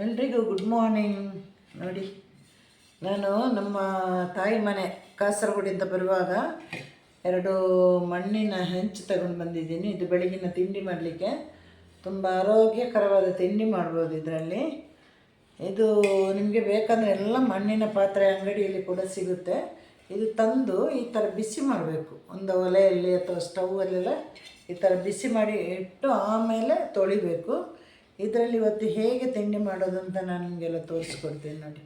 ಎಲ್ರಿಗೂ good morning ನೋಡಿ, ನಾನು ನಮ್ಮ ತಾಯಿ ಮನೆ ಕಾಸರಗೋಡಿಂದ ಬರುವಾಗ ಎರಡು ಮಣ್ಣಿನ ಹೆಂಚು ತಗೊಂಡು ಬಂದಿದ್ದೀನಿ. ಇದು ಬೆಳಗಿನ ತಿಂಡಿ ಮಾಡಲಿಕ್ಕೆ. ತುಂಬ ಆರೋಗ್ಯಕರವಾದ ತಿಂಡಿ ಮಾಡ್ಬೋದು ಇದರಲ್ಲಿ. ಇದು ನಿಮಗೆ ಬೇಕಂದರೆ ಎಲ್ಲ ಮಣ್ಣಿನ ಪಾತ್ರೆ ಅಂಗಡಿಯಲ್ಲಿ ಕೂಡ ಸಿಗುತ್ತೆ. ಇದು ತಂದು ಈ ಥರ ಬಿಸಿ ಮಾಡಬೇಕು. ಒಂದು ಒಲೆಯಲ್ಲಿ ಅಥವಾ ಸ್ಟೌವಲ್ಲೆಲ್ಲ ಈ ಥರ ಬಿಸಿ ಮಾಡಿ ಇಟ್ಟು ಆಮೇಲೆ ತೊಳಿಬೇಕು. ಇದರಲ್ಲಿ ಇವತ್ತು ಹೇಗೆ ತಿಂಡಿ ಮಾಡೋದು ಅಂತ ನಾನು ನಿಮಗೆಲ್ಲ ತೋರಿಸ್ಕೊಡ್ತೀನಿ ನೋಡಿ.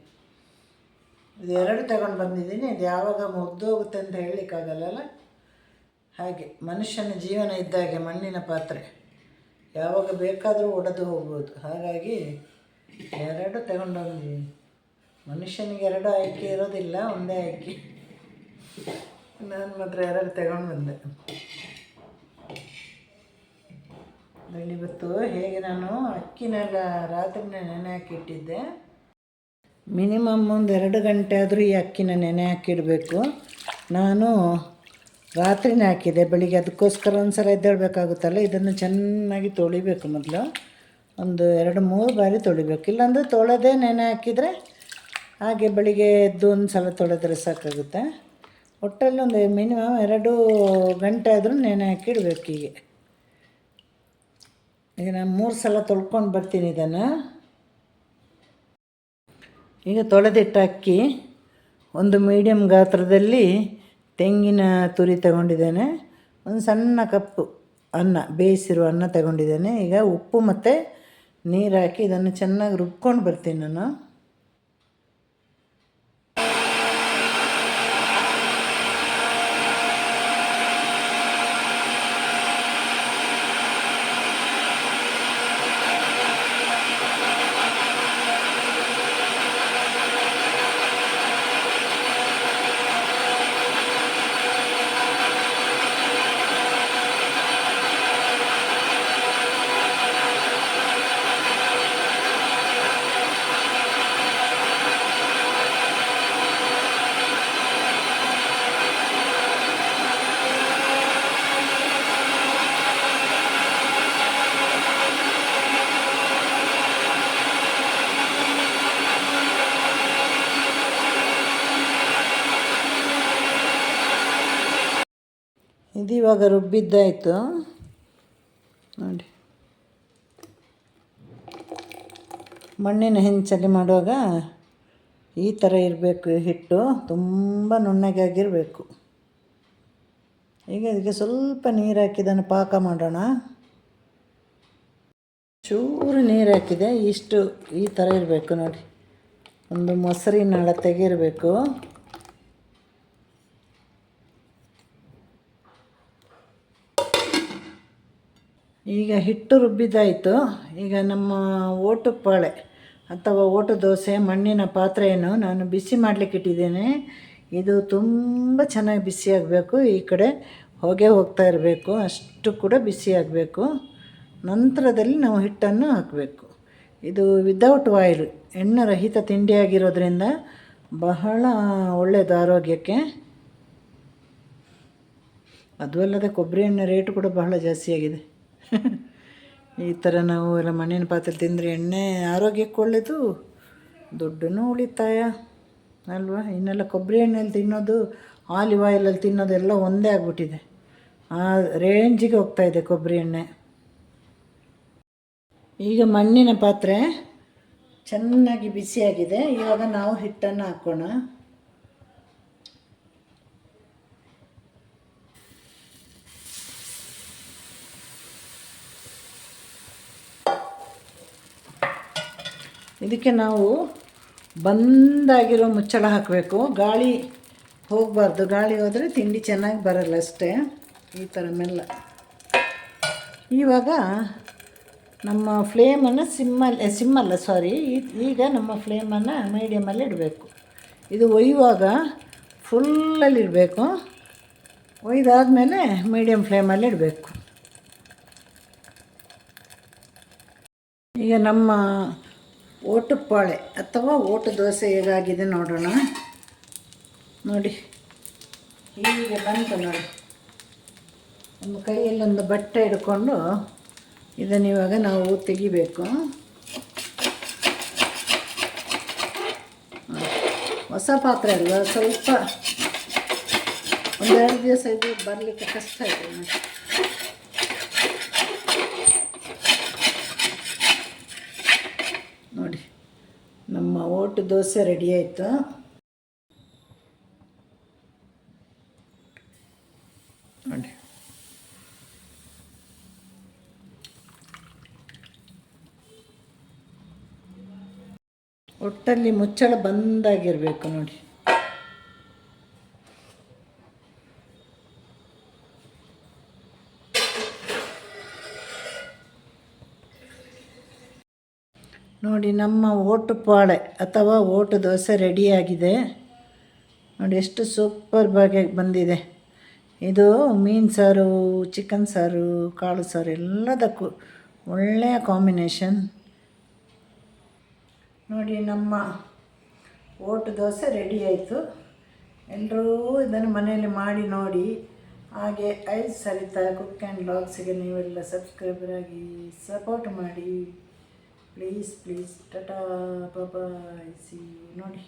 ಇದು ಎರಡು ತಗೊಂಡು ಬಂದಿದ್ದೀನಿ. ಇದು ಯಾವಾಗ ಮುಗ್ದೋಗುತ್ತೆ ಅಂತ ಹೇಳಲಿಕ್ಕಾಗಲ್ಲಲ್ಲ? ಹಾಗೆ, ಮನುಷ್ಯನ ಜೀವನ ಇದ್ದಾಗೆ ಮಣ್ಣಿನ ಪಾತ್ರೆ. ಯಾವಾಗ ಬೇಕಾದರೂ ಒಡೆದು ಹೋಗ್ಬೋದು. ಹಾಗಾಗಿ ಎರಡು ತಗೊಂಡು ಬಂದಿದ್ದೀನಿ. ಮನುಷ್ಯನಿಗೆ ಎರಡು ಆಯ್ಕೆ ಇರೋದಿಲ್ಲ, ಒಂದೇ ಆಯ್ಕೆ. ನಾನು ಮಾತ್ರ ಎರಡು ತಗೊಂಡು ಬಂದೆ. ಇವತ್ತು ಹೇಗೆ ನಾನು ಅಕ್ಕಿನೆಲ್ಲ ರಾತ್ರಿನೇ ನೆನೆ ಹಾಕಿಟ್ಟಿದ್ದೆ. ಮಿನಿಮಮ್ ಒಂದು ಎರಡು ಗಂಟೆ ಆದರೂ ಈ ಅಕ್ಕಿನ ನೆನೆ ಹಾಕಿಡಬೇಕು. ನಾನು ರಾತ್ರಿನೇ ಹಾಕಿದೆ ಬೆಳಿಗ್ಗೆ ಅದಕ್ಕೋಸ್ಕರ ಒಂದು ಸಲ ಎದ್ದೇಳಬೇಕಾಗುತ್ತಲ್ಲ, ಇದನ್ನು ಚೆನ್ನಾಗಿ ತೊಳಿಬೇಕು ಮೊದಲು. ಒಂದು ಎರಡು ಮೂರು ಬಾರಿ ತೊಳಿಬೇಕು. ಇಲ್ಲಾಂದರೆ ತೊಳೆದೇ ನೆನೆ ಹಾಕಿದರೆ ಹಾಗೆ ಬೆಳಿಗ್ಗೆ ಎದ್ದು ಒಂದು ಸಲ ತೊಳೆದ್ರೆ ಸಾಕಾಗುತ್ತೆ. ಒಟ್ಟಲ್ಲಿ ಒಂದು ಮಿನಿಮಮ್ ಎರಡು ಗಂಟೆ ಆದರೂ ನೆನೆ ಹಾಕಿಡ್ಬೇಕು ಹೀಗೆ. ಈಗ ನಾನು ಮೂರು ಸಲ ತೊಳ್ಕೊಂಡು ಬರ್ತೀನಿ ಇದನ್ನು. ಈಗ ತೊಳೆದಿಟ್ಟ ಅಕ್ಕಿ ಒಂದು ಮೀಡಿಯಮ್ ಗಾತ್ರದಲ್ಲಿ ತೆಂಗಿನ ತುರಿ ತಗೊಂಡಿದ್ದೇನೆ. ಒಂದು ಸಣ್ಣ ಕಪ್ಪು ಅನ್ನ ಬೇಯಿಸಿರುವ ಅನ್ನ ತಗೊಂಡಿದ್ದೇನೆ. ಈಗ ಉಪ್ಪು ಮತ್ತು ನೀರು ಹಾಕಿ ಇದನ್ನು ಚೆನ್ನಾಗಿ ರುಬ್ಕೊಂಡು ಬರ್ತೀನಿ ನಾನು. ಇದು ಇವಾಗ ರುಬ್ಬಿದ್ದಾಯಿತು. ನೋಡಿ. ಮಣ್ಣಿನ ಹೆಂಚಲ್ಲಿ ಮಾಡುವಾಗ ಈ ಥರ ಇರಬೇಕು ಹಿಟ್ಟು. ತುಂಬ ನುಣ್ಣಗಾಗಿರಬೇಕು. ಈಗ ಇದಕ್ಕೆ ಸ್ವಲ್ಪ ನೀರು ಹಾಕಿದ್ದನ್ನು ಪಾಕ ಮಾಡೋಣ. ಚೂರು ನೀರು ಹಾಕಿದೆ. ಇಷ್ಟು ಈ ಥರ ಇರಬೇಕು ನೋಡಿ. ಒಂದು ಮೊಸರಿನ ಅಳತೆಗೆ ಇರಬೇಕು ಈಗ ಹಿಟ್ಟು ರುಬ್ಬಿದ್ದಾಯಿತು. ಈಗ ನಮ್ಮ ಓಟು ಪಾಳೆ ಅಥವಾ ಓಟು ದೋಸೆ, ಮಣ್ಣಿನ ಪಾತ್ರೆಯನ್ನು ನಾನು ಬಿಸಿ ಮಾಡಲಿಕ್ಕೆ ಇಟ್ಟಿದ್ದೇನೆ. ಇದು ತುಂಬ ಚೆನ್ನಾಗಿ ಬಿಸಿ ಆಗಬೇಕು. ಈ ಕಡೆ ಹೊಗೆ ಹೋಗ್ತಾ ಇರಬೇಕು. ಅಷ್ಟು ಕೂಡ ಬಿಸಿ ಆಗಬೇಕು. ನಂತರದಲ್ಲಿ ನಾವು ಹಿಟ್ಟನ್ನು ಹಾಕಬೇಕು. ಇದು ವಿದೌಟ್ ಆಯಿಲ್ ಎಣ್ಣೆ ರಹಿತ ತಿಂಡಿಯಾಗಿರೋದ್ರಿಂದ ಬಹಳ ಒಳ್ಳೆಯದು ಆರೋಗ್ಯಕ್ಕೆ. ಅದು ಅಲ್ಲದೆ ಕೊಬ್ಬರಿ ಎಣ್ಣೆ ರೇಟ್ ಕೂಡ ಬಹಳ ಜಾಸ್ತಿ ಆಗಿದೆ. ಈ ಥರ ನಾವು ಎಲ್ಲ ಮಣ್ಣಿನ ಪಾತ್ರೆ ತಿಂದರೆ ಎಣ್ಣೆ ಆರೋಗ್ಯಕ್ಕೆ ಒಳ್ಳೆಯದು ದುಡ್ಡೂ ಉಳಿತಾಯ, ಅಲ್ವಾ? ಇನ್ನೆಲ್ಲ ಕೊಬ್ಬರಿ ಎಣ್ಣೆಯಲ್ಲಿ ತಿನ್ನೋದು, ಆಲಿವ್ ಆಯಿಲಲ್ಲಿ ತಿನ್ನೋದೆಲ್ಲ ಒಂದೇ ಆಗಿಬಿಟ್ಟಿದೆ. ಆ ರೇಂಜಿಗೆ ಇದೆ ಕೊಬ್ಬರಿ ಎಣ್ಣೆ. ಈಗ ಮಣ್ಣಿನ ಪಾತ್ರೆ ಚೆನ್ನಾಗಿ ಬಿಸಿಯಾಗಿದೆ. ಇವಾಗ ನಾವು ಹಿಟ್ಟನ್ನು ಹಾಕೋಣ. ಇದಕ್ಕೆ ನಾವು ಬಂದಾಗಿರೋ ಮುಚ್ಚಳ ಹಾಕಬೇಕು. ಗಾಳಿ ಹೋಗಬಾರ್ದು. ಗಾಳಿ ಹೋದರೆ ತಿಂಡಿ ಚೆನ್ನಾಗಿ ಬರಲ್ಲ ಅಷ್ಟೇ. ಈ ಥರ ಮೆಲ್ಲ ಇವಾಗ ನಮ್ಮ ಫ್ಲೇಮನ್ನು ಸಿಮ್ಮಲ್ಲಿ ಸಿಮ್ಮಲ್ಲ ಸಾರಿ ಈಗ ನಮ್ಮ ಫ್ಲೇಮನ್ನು ಮೀಡಿಯಮಲ್ಲಿ ಇಡಬೇಕು. ಇದು ಒಯ್ಯುವಾಗ ಫುಲ್ಲಲ್ಲಿ ಇಡಬೇಕು. ಒಯ್ದಾದಮೇಲೆ ಮೀಡಿಯಮ್ ಫ್ಲೇಮಲ್ಲಿ ಇಡಬೇಕು. ಈಗ ನಮ್ಮ ಓಟು ಪಾಳೆ ಅಥವಾ ಓಟು ದೋಸೆ ಹೇಗಾಗಿದೆ ನೋಡೋಣ. ನೋಡಿ. ಹೀಗೆ ಬಂತು ನೋಡಿ. ಒಂದು ಕೈಯಲ್ಲೊಂದು ಬಟ್ಟೆ ಹಿಡ್ಕೊಂಡು ಇದನ್ನು ಇವಾಗ ನಾವು ತೆಗಿಬೇಕು. ಹೊಸ ಪಾತ್ರೆ ಅಲ್ವಾ? ಸ್ವಲ್ಪ ಒಂದೆರಡು ದಿವಸ ಇದು ಬರಲಿಕ್ಕೆ ಕಷ್ಟ ಇದೆ. ಓಟು ದೋಸೆ ರೆಡಿ ಆಯಿತು. ನೋಡಿ ಒಟ್ಟಲ್ಲಿ ಮುಚ್ಚಳ ಬಂದಾಗಿರಬೇಕು ನೋಡಿ. ನೋಡಿ, ನಮ್ಮ ಓಟು ಪಾಳೆ ಅಥವಾ ಓಟು ದೋಸೆ ರೆಡಿಯಾಗಿದೆ. ನೋಡಿ, ಎಷ್ಟು ಸೂಪರ್ ಬಾಗಿ ಬಂದಿದೆ. ಇದು ಮೀನು ಸಾರು, ಚಿಕನ್ ಸಾರು, ಕಾಳು ಸಾರು ಎಲ್ಲದಕ್ಕೂ ಒಳ್ಳೆಯ ಕಾಂಬಿನೇಷನ್. ನೋಡಿ, ನಮ್ಮ ಓಟು ದೋಸೆ ರೆಡಿ ಆಯಿತು ಎಲ್ಲರೂ ಇದನ್ನು ಮನೆಯಲ್ಲಿ ಮಾಡಿ ನೋಡಿ. ಹಾಗೆ ಐದು ಸರಿತಾ ಕುಕ್ ಆ್ಯಂಡ್ ಲಾಗ್ಸಿಗೆ ನೀವೆಲ್ಲ ಸಬ್ಸ್ಕ್ರೈಬರ್ ಆಗಿ ಸಪೋರ್ಟ್ ಮಾಡಿ. ಪ್ಲೀಸ್ ಪ್ಲೀಸ್ ಟಟಾ ಬಾಯ್ ಸಿ ನೋಡಿ